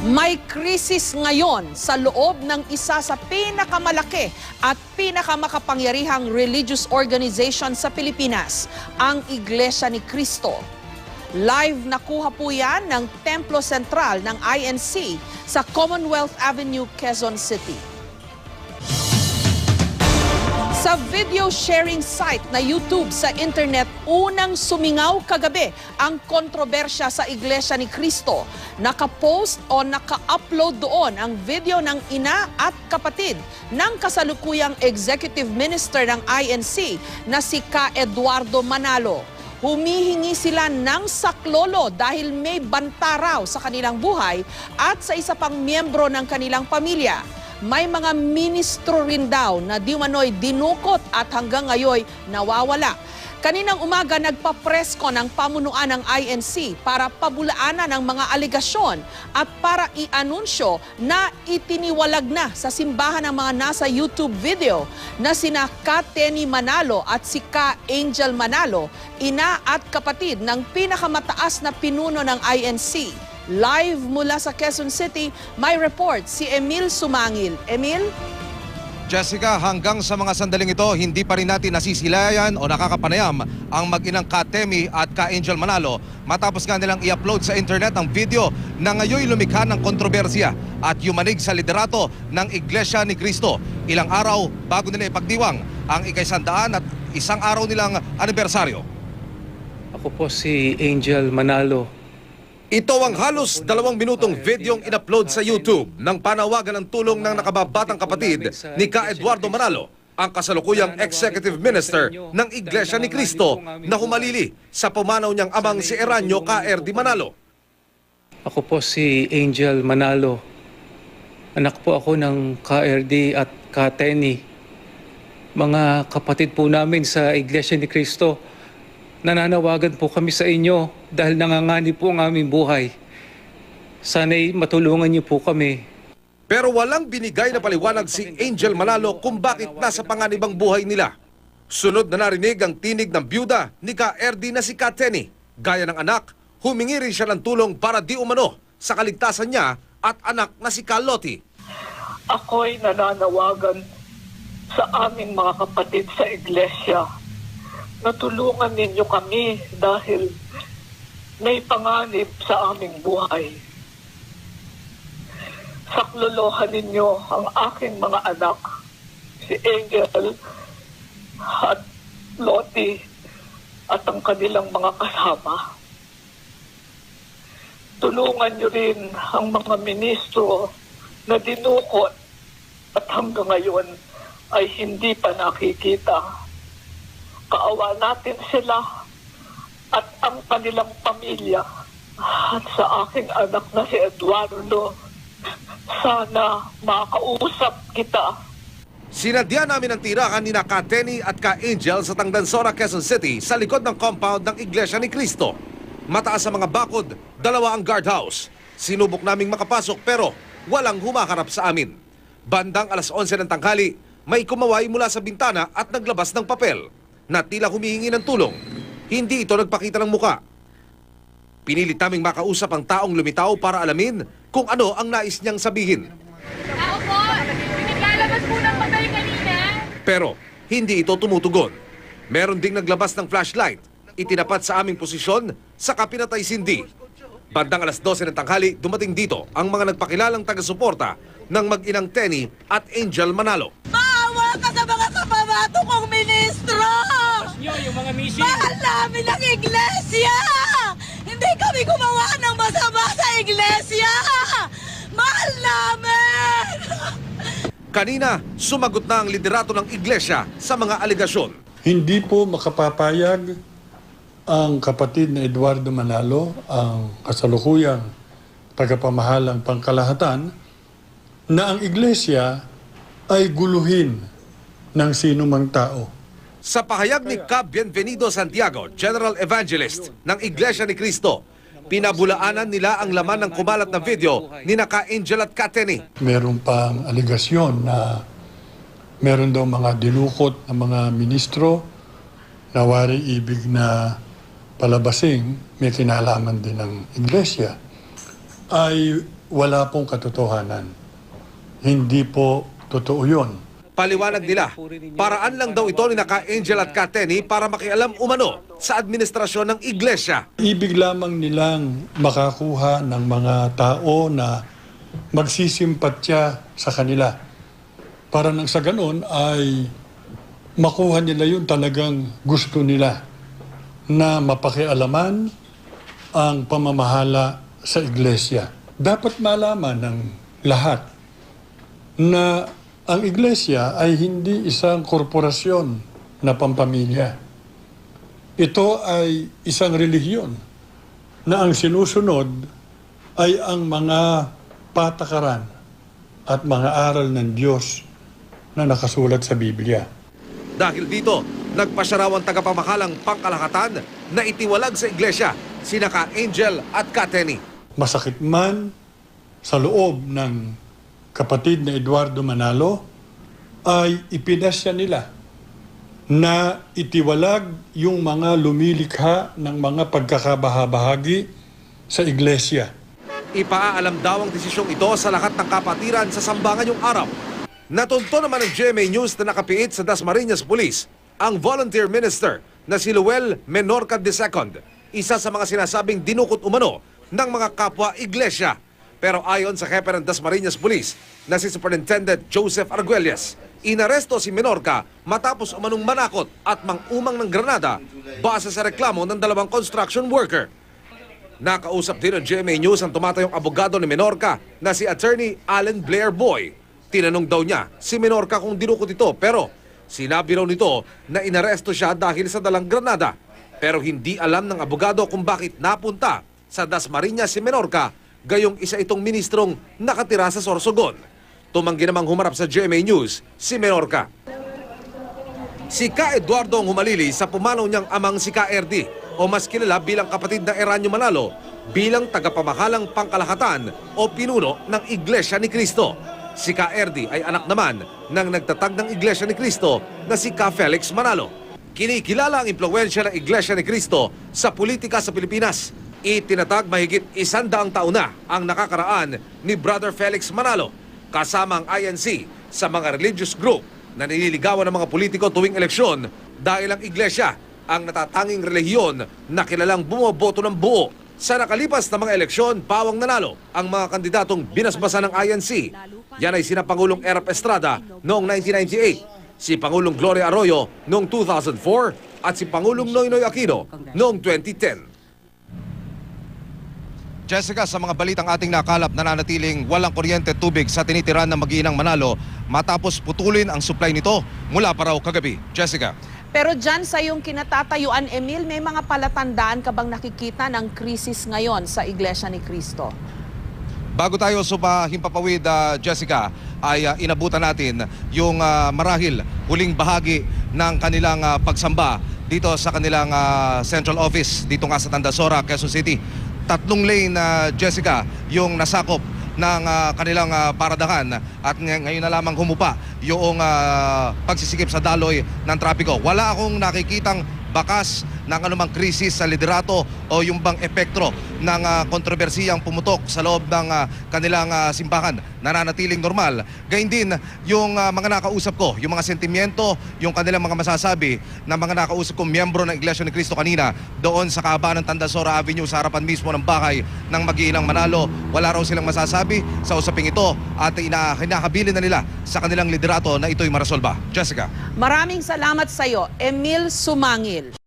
May krisis ngayon sa loob ng isa sa pinakamalaki at pinakamakapangyarihang religious organization sa Pilipinas, ang Iglesia ni Cristo. Live nakuha po yan ng Templo Sentral ng INC sa Commonwealth Avenue, Quezon City. Sa video sharing site na YouTube sa internet, unang sumingaw kagabi ang kontrobersya sa Iglesia ni Cristo. Nakapost o naka-upload doon ang video ng ina at kapatid ng kasalukuyang executive minister ng INC na si Ka Eduardo Manalo. Humihingi sila ng saklolo dahil may banta raw sa kanilang buhay at sa isa pang miyembro ng kanilang pamilya may mga ministro rin daw na di manoy dinukot at hanggang ngayon nawawala. Kaninang umaga nagpapresko ng pamunuan ng INC para pabulaanan ang mga aligasyon at para i-anunsyo na itiniwalag na sa simbahan ng mga nasa YouTube video na sina Ka Tenny Manalo at si Ka Angel Manalo, ina at kapatid ng pinakamataas na pinuno ng INC. Live mula sa Quezon City, may report si Emil Sumangil. Emil? Jessica, hanggang sa mga sandaling ito, hindi pa rin natin nasisilayan o nakakapanayam ang mag-inang Katemi at Ka-Angel Manalo matapos nga nilang i-upload sa internet ang video na ngayon lumikha ng kontrobersya at yumanig sa liderato ng Iglesia ni Cristo. Ilang araw bago nila ipagdiwang ang ikaisandaan at isang araw nilang anibersaryo. Ako po si Angel Manalo. Ito ang halos dalawang minutong videong in-upload sa YouTube ng panawagan ng tulong ng nakababatang kapatid ni Ka Eduardo Manalo, ang kasalukuyang executive minister ng Iglesia ni Cristo na humalili sa pumanaw niyang amang si Eranio Ka Erdi Manalo. Ako po si Angel Manalo. Anak po ako ng KRD at Kateni. Mga kapatid po namin sa Iglesia ni Cristo. Nananawagan po kami sa inyo dahil nanganganib po ang aming buhay. Sana'y matulungan niyo po kami. Pero walang binigay na paliwanag si Angel Manalo kung bakit nasa panganibang buhay nila. Sunod na narinig ang tinig ng byuda ni Ka Erdi na si Kateni. Gaya ng anak, humingi rin siya ng tulong para di umano sa kaligtasan niya at anak na si Carlotti. ako'y nananawagan sa aming mga kapatid sa iglesia na tulungan ninyo kami dahil may panganib sa aming buhay. Saklolohan ninyo ang aking mga anak, si Angel at Lottie at ang kanilang mga kasama. Tulungan niyo rin ang mga ministro na dinukot at hanggang ngayon ay hindi pa nakikita. Kaawa natin sila at ang kanilang pamilya at sa aking anak na si Eduardo. Sana makausap kita. Sinadya namin ang tirahan ni Kateni at Ka-Angel sa Tangdansora, Quezon City sa likod ng compound ng Iglesia ni Cristo. Mataas sa mga bakod, dalawa ang guardhouse. Sinubok naming makapasok pero walang humaharap sa amin. Bandang alas 11 ng tanghali, may kumaway mula sa bintana at naglabas ng papel na tila humihingi ng tulong. Hindi ito nagpakita ng muka. Pinilit naming makausap ang taong lumitaw para alamin kung ano ang nais niyang sabihin. Tao po! Naglalabas po ng patay kanina. Pero hindi ito tumutugon. Meron ding naglabas ng flashlight. Itinapat sa aming posisyon sa Kapinatay Sindi. Bandang alas 12 ng tanghali, dumating dito ang mga nagpakilalang taga-suporta ng mag-inang Tenny at Angel Manalo. Maawa ka sa mga kababato kong ministro! Nyo, yung mga mission. Mahal namin ang iglesia! Hindi kami gumawa ng masama sa iglesia! Mahal namin! Kanina, sumagot na ang liderato ng iglesia sa mga aligasyon. Hindi po makapapayag ang kapatid na Eduardo Manalo, ang kasalukuyang tagapamahalang pangkalahatan, na ang iglesia ay guluhin ng sino mang tao. Sa pahayag ni Cab Bienvenido Santiago, General Evangelist ng Iglesia ni Cristo, pinabulaanan nila ang laman ng kumalat na video ni Naka Angel at Kateni. Meron pang aligasyon na meron daw mga dinukot na mga ministro na wari ibig na palabasing may kinalaman din ng iglesia. ay wala pong katotohanan. Hindi po totoo yun. Paliwanag nila, paraan lang daw ito ni naka Angel at Kateni para makialam umano sa administrasyon ng iglesia. Ibig lamang nilang makakuha ng mga tao na magsisimpatya sa kanila. Para nang sa ganon ay makuha nila yung talagang gusto nila na mapakialaman ang pamamahala sa iglesia. Dapat malaman ng lahat na ang iglesia ay hindi isang korporasyon na pampamilya. Ito ay isang relihiyon na ang sinusunod ay ang mga patakaran at mga aral ng Diyos na nakasulat sa Biblia. Dahil dito, nagpasya raw ang tagapamakalang pangkalahatan na itiwalag sa iglesia sina ka Angel at Kateni. Masakit man sa loob ng kapatid na Eduardo Manalo ay ipinasya nila na itiwalag yung mga lumilikha ng mga pagkakabahabahagi sa iglesia. Ipaalam daw ang desisyong ito sa lahat ng kapatiran sa sambangan yung araw. Natunto naman ng GMA News na nakapiit sa Dasmariñas Police ang volunteer minister na si Luel Menorca II, isa sa mga sinasabing dinukot umano ng mga kapwa iglesia. Pero ayon sa hepe ng Dasmariñas Police na si Superintendent Joseph Arguelles, inaresto si Menorca matapos umanong manakot at mangumang ng granada base sa reklamo ng dalawang construction worker. Nakausap din ng GMA News ang tumatayong abogado ni Menorca na si Attorney Allen Blair Boy. Tinanong daw niya si Menorca kung dinukot ito pero sinabi raw nito na inaresto siya dahil sa dalang granada. Pero hindi alam ng abogado kung bakit napunta sa Dasmariñas si Menorca gayong isa itong ministrong nakatira sa Sorsogon. Tumanggi namang humarap sa GMA News si Menorca. Si Ka Eduardo ang humalili sa pumanaw niyang amang si Ka RD o mas kilala bilang kapatid ng Eranyo Manalo bilang tagapamahalang pangkalahatan o pinuno ng Iglesia ni Cristo. Si Ka RD ay anak naman ng nagtatag ng Iglesia ni Cristo na si Ka Felix Manalo. Kinikilala ang impluensya ng Iglesia ni Cristo sa politika sa Pilipinas. Itinatag mahigit isandaang taon na ang nakakaraan ni Brother Felix Manalo kasama ang INC sa mga religious group na nililigawan ng mga politiko tuwing eleksyon dahil ang iglesia ang natatanging relihiyon na kilalang bumoboto ng buo. Sa nakalipas na mga eleksyon, pawang nanalo ang mga kandidatong binasbasa ng INC. Yan ay sina Pangulong Erap Estrada noong 1998, si Pangulong Gloria Arroyo noong 2004 at si Pangulong Noynoy Aquino noong 2010. Jessica, sa mga balitang ating nakalap, nananatiling walang kuryente tubig sa tinitiran ng Magiinang Manalo matapos putulin ang supply nito mula pa raw kagabi. Jessica. Pero dyan sa iyong kinatatayuan, Emil, may mga palatandaan ka bang nakikita ng krisis ngayon sa Iglesia ni Cristo? Bago tayo suba himpapawid, ah, Jessica, ay ah, inabutan natin yung ah, marahil huling bahagi ng kanilang ah, pagsamba dito sa kanilang ah, central office dito nga sa Tandasora, Quezon City. Tatlong lane na Jessica yung nasakop ng ah, kanilang ah, paradahan at ngay- ngayon na lamang humupa yung ah, pagsisikip sa daloy ng trapiko. Wala akong nakikitang bakas ng anumang krisis sa liderato o yung bang epekto ng ah, kontrobersiyang pumutok sa loob ng ah, kanilang ah, simbahan nananatiling normal. Gayun din yung ah, mga nakausap ko, yung mga sentimiento, yung kanilang mga masasabi ng mga nakausap kong miyembro ng Iglesia ni Cristo kanina doon sa kahabaan ng Tandasora Avenue sa harapan mismo ng bahay ng Magiinang Manalo. Wala raw silang masasabi sa usaping ito at ina hinahabilin na nila sa kanilang liderato na ito'y marasolba. Jessica. Maraming salamat sa iyo, Emil Sumangil.